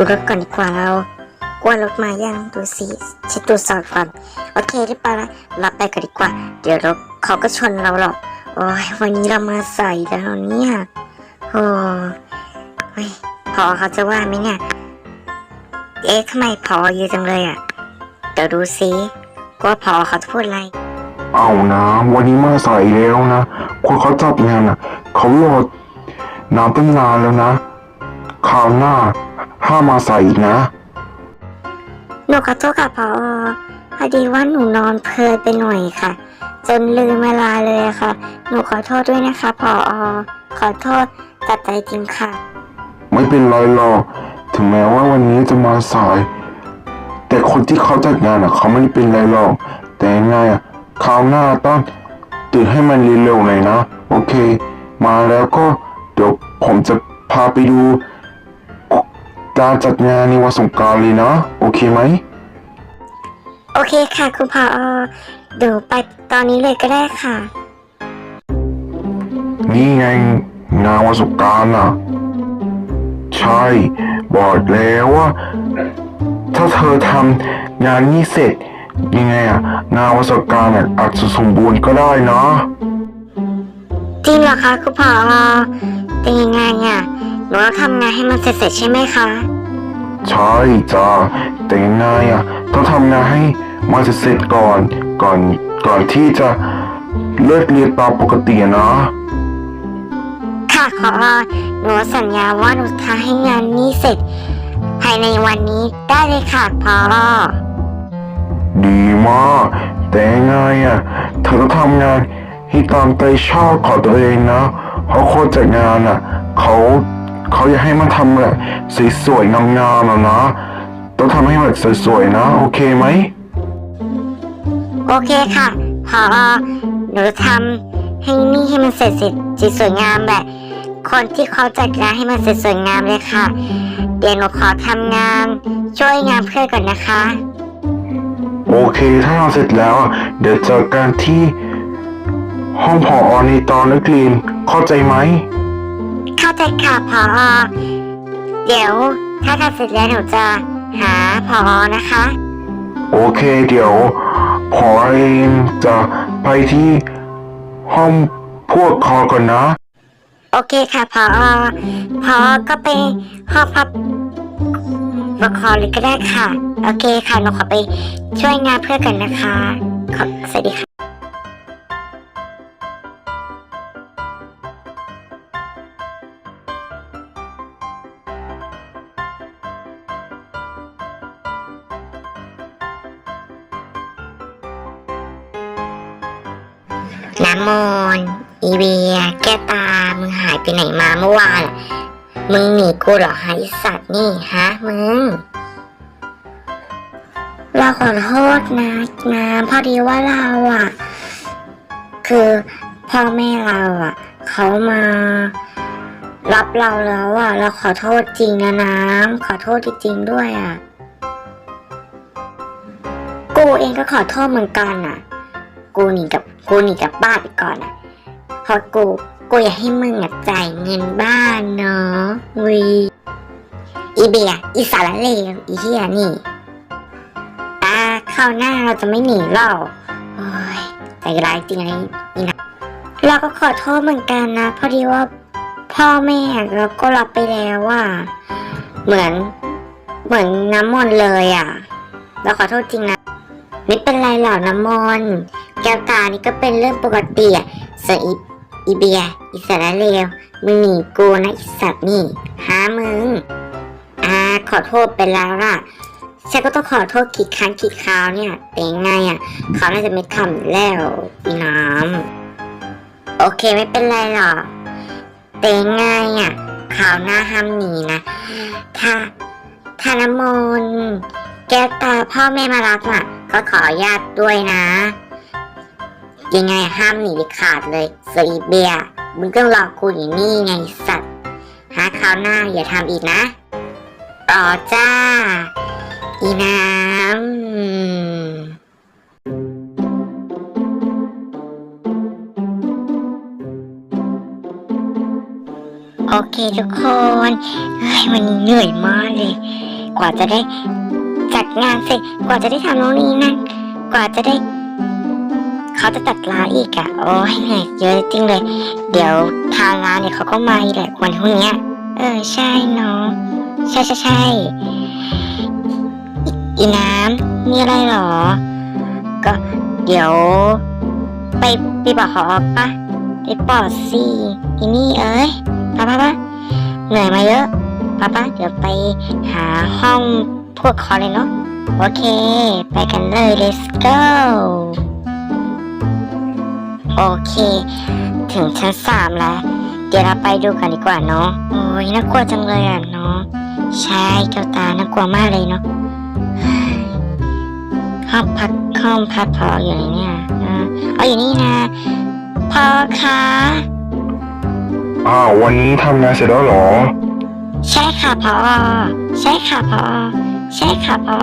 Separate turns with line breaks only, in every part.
ดูรถก่อนดีกว่าเรากว่ารถมายังดูสิฉันตรวสอบก่อนโอเคเรียบร้อยแล้วรับไปกันดีกว่า เดี๋ยวรถเขาก็ชนเราหรอกโอ้ยวันนี้เรามาใส่แล้วเนี่ยโอ้ยพอเขาจะว่าไหมเนี่ยเอ๊ะทำไมพอเยอะจังเลยอะเดี๋ยวดูสิกว่าพอเขาจะพูดอะไร
เอานะวันนี้มาใส่แล้วนะคนเขาจัดงานอะเขาโหลดน้ำตั้งนานแล้วนะคราวหน้า ห้ามมาใส่อีกนะ
หนูขอโทษค่ะพอพอดีว่าหนูนอนเพลินไปหน่อยค่ะ จนลืมเวลาเลยอะค่ะ หนูขอโทษด้วยนะคะพอขอโทษตัดใจจริงค่ะ
ไม่เป็นไรหรอกถึงแม้ว่าวันนี้จะมาสาย แต่คนที่เขาจัดงานอะ เขาไม่ได้เป็นไรหรอก แต่ยังไงอะคราวหน้าต้องตื่นให้มันเร็วๆหน่อยนะ โอเค มาแล้วก็เดี๋ยวผมจะพาไปดู การจัดงานในวันสงกรานต์เลยนะ โอเคไหม
โอเคค่ะคุณพอเดี๋ยวไปตอนนี้เลยก็ได้ค่ะ
นี่ไงงานวันสงกรารน่ะ ใช่ บอกแล้วว่า ถ้าเธอทำงานนี้เสร็จ ยังไงอะงานวันสงกรารน่ะอาจจะสมบูรณ์ก็ได้นะ
จริงเหรอคะคุณพอเป็นยังไงอะ หนูต้องทำงานให้มันเสร็จๆใช่ไหมคะ
ใช่จ้าแต่ยังไงอะต้องทำงานให้มันเสร็จก่อนก่อนก่อนที่จะเลิกเรียนตามปกติอะนะ
ค่ะขอหนูสัญญาว่าหนูทำให้งานนี้เสร็จ ภายในวันนี้ได้เลยค่ะพอ
ดีมากแต่ยังไงอะเธอต้องทำงานให้ตามใจชอบของตัวเองนะเพราะคนจัดงานอะ เขา เขาอยากให้มันทำแบบสวยๆงามๆอะนะ ต้องทำให้แบบสวยๆนะ โอเคไหม
โอเคค่ะพอหนูทำให้นี่ให้มันเสร็จเสร็จสวยงามแบบ คนที่เขาจัดงานให้มันเสร็จสวยงามเลยค่ะ เดี๋ยวหนูขอทำงาน ช่วยงานเพื่อนก่อนนะคะ
โอเคถ้าเราเสร็จแล้วอะเดี๋ยวเจอกันที่ห้องผอในตอนนักเรียนเข้าใจไหม
เข้าใจค่ะพอเดี๋ยวถ้าทำเสร็จแล้วหนูจะหาพอนะคะ
โอเคเดี๋ยวผอเองจะไปที่ห้องพวกคอก่อนนะ
โอเคค่ะพอพอก็ไปห้องพับปกครองเลยก็ได้ค่ะ โอเคค่ะหนูขอไปช่วยงานเพื่อนกันนะคะขอสวัสดีค่ะ น้ำมนอีเบีย แก้ตา มึงหายไปไหนมาเมื่อวานมึงหนีกูเหรอฮะไอสัตว์นี่ฮะมึง เราขอโทษนะน้ำพอดีว่าเราอะ คือพ่อแม่เราอะ เขามารับเราแล้วอะ เราขอโทษจริงนะน้ำขอโทษจริงๆด้วยอะ กูเองก็ขอโทษเหมือนกันอะ กูหนีกับ กูหนีกับบ้านไปก่อนอะเพราะกูกูอยากให้มึงอะจ่ายเงินบ้านเนาะวีอีเบียอีสารเลวอีเฮียนี่อ่าข้าวหน้าเราจะไม่หนีหรอกโอ้ยใจร้ายจริงไอ้นี่นะเราก็ขอโทษเหมือนกันนะพอดีว่าพ่อแม่เราก็รับไปแล้วว่า เหมือนเหมือนน้ำมนต์เลยอะ เราขอโทษจริงนะ ไม่เป็นไรหรอกน้ำมนต์ แก้วตานี่ก็เป็นเรื่องปกติอะส่วนอีอีเบียอีสารเลวมึงหนีกูนะอีสัตว์นี่หามึงอ่าขอโทษไปแล้วล่ะฉันก็ต้องขอโทษกี่ครั้งกี่คราวเนี่ยแต่ยังไงอะเขาน่าจะไม่ทำแล้วอีน้ำโอเคไม่เป็นไรหรอกแต่ยังไงอะคราวหน้าห้ามหนีนะ ถ้าถ้านมนต์แก้วตาพ่อแม่มารับอะ ก็ขออนุญาตด้วยนะ ยังไงห้ามหนีขาดเลยสอีเบียร์มึงก็รอกูอยู่นี่ไงสัตว์ หาคราวหน้าอย่าทำอีกนะรอจ้า อีน้ำโอเคทุกคนเฮ้ยวันนี้เหนื่อยมากเลย กว่าจะได้จัดงานเสร็จ กว่าจะได้ทำโน่นนี่นั่น กว่าจะได้ เขาจะจัดร้านอีกอะโอ้ยเหนื่อยเยอะจริงเลย เดี๋ยวทางร้านเนี่ยเขาก็มาอีกแหละวันพรุ่งนี้เออใช่เนาะใช่ใช่ใช่อีอีน้ำมีอะไรหรอ ก็เดี๋ยว ไปไปบอกเขาออกปะไปปอดสิอีนี่เอ้ยป้าป้าป้าเหนื่อยมาเยอะป้าป้าเดี๋ยวไปหาห้องพวกเขาเลยเนาะโอเค ไปกันเลย let's go โอเค ถึงชั้นสามแล้ว เดี๋ยวเราไปดูกันดีกว่าเนาะโอ้ยน่ากลัวจังเลยอะเนาะใช่เจ้าตาน่ากลัวมากเลยเนาะห้องพักห้องพักพออยู่ไหนเนี่ยอ่าเอาอยู่นี่นะพอคะ
อ้าววันนี้ทำงานเสร็จแล้วเหรอ
ใช่ค่ะพอใช่ค่ะพอใช่ค่ะพอ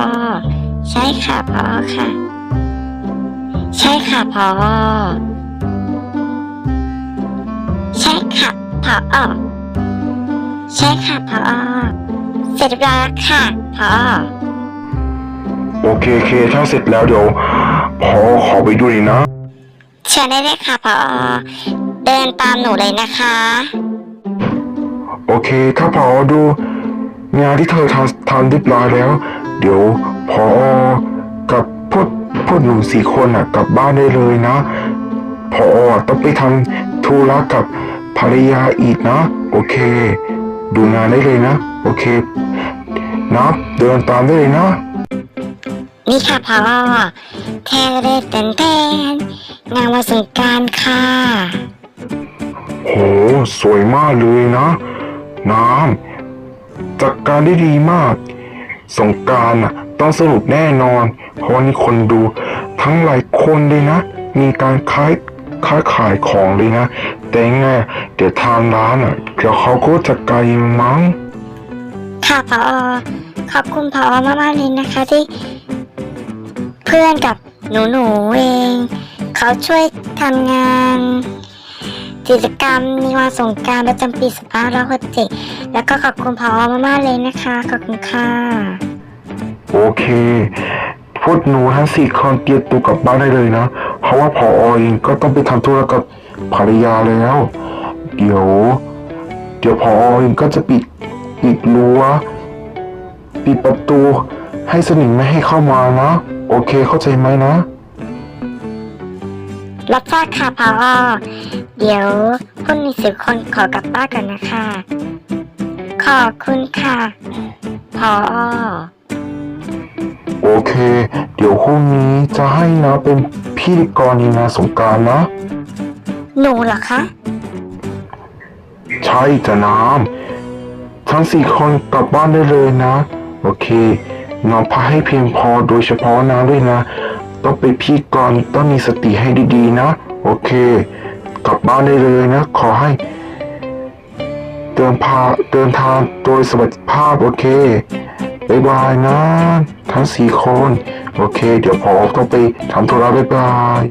ใช่ค่ะพอค่ะ ใช่ค่ะพอ ค่ะพอใช่ค่ะพอเสร็จเรียบร้อยแล้วค่ะพอ
โอเคโอเคถ้าเสร็จแล้วเดี๋ยวพอขอไปดูหน่อยนะ
เชิญได้เลยค่ะพอเดินตามหนูเลยนะคะ
โอเคถ้าพอดูงานที่เธอทำทำเรียบร้อยแล้ว เดี๋ยวพอกับพวกพวกหนูสี่คนอะกลับบ้านได้เลยนะพอต้องไปทำธุระกับ ภรรยาอีกนะโอเค ดูงานได้เลยนะ โอเคนะเดินตามได้เลยนะ
นี่ค่ะพอแทเรเตนเตนงานวันสงกรารค่ะ
โห สวยมากเลยนะ น้ำจัดการได้ดีมาก สงกรารน่ะต้องสนุกแน่นอน เพราะว่านี่คนดูทั้งหลายคนเลยนะ มีการค้ายค้าขายของเลยนะ แต่ยังไงเดี๋ยวทางร้านอะเดี๋ยวเขาก็จะไกลมั้ง
ค่ะพอขอบคุณพอมากๆเลยนะคะที่ เพื่อนกับหนูหนูๆเอง เขาช่วยทำงาน กิจกรรมมีวันสงกรารประจำปี2567แล้วก็ขอบคุณพอมากๆเลยนะคะ ขอบคุณค่ะ
โอเค พวกหนูทั้งสี่คนเตรียมตัวกลับบ้านได้เลยนะ เพราะว่าพอเองก็ต้องไปทำธุระกับ ภรรยาแล้ว เดี๋ยว เดี๋ยวพอเองก็จะปิดปิดรั้วปิดประตูให้สนิมไม่ให้เข้ามานะโอเคเข้าใจไหมนะ
รับทราบค่ะพอเดี๋ยวพวกมีสิบคนขอกลับบ้านกันนะคะ ขอบคุณค่ะพอ
โอเค เดี๋ยวพรุ่งนี้จะให้นะเป็นพิธีกรในงานสงกรารนะ
หนูเหรอคะ
ใช่จะน้ำทั้งสี่คนกลับบ้านได้เลยนะ โอเค นอนพักให้เพียงพอโดยเฉพาะน้ำด้วยนะ ต้องเป็นพี่ก่อนต้องมีสติให้ดีๆนะ โอเค กลับบ้านได้เลยนะ ขอให้ เดินพาเดินทางโดยสวัสดิภาพโอเคบายบายนะ ทั้งสี่คน โอเค เดี๋ยวพอต้องไปทำธุระบ๊ายบาย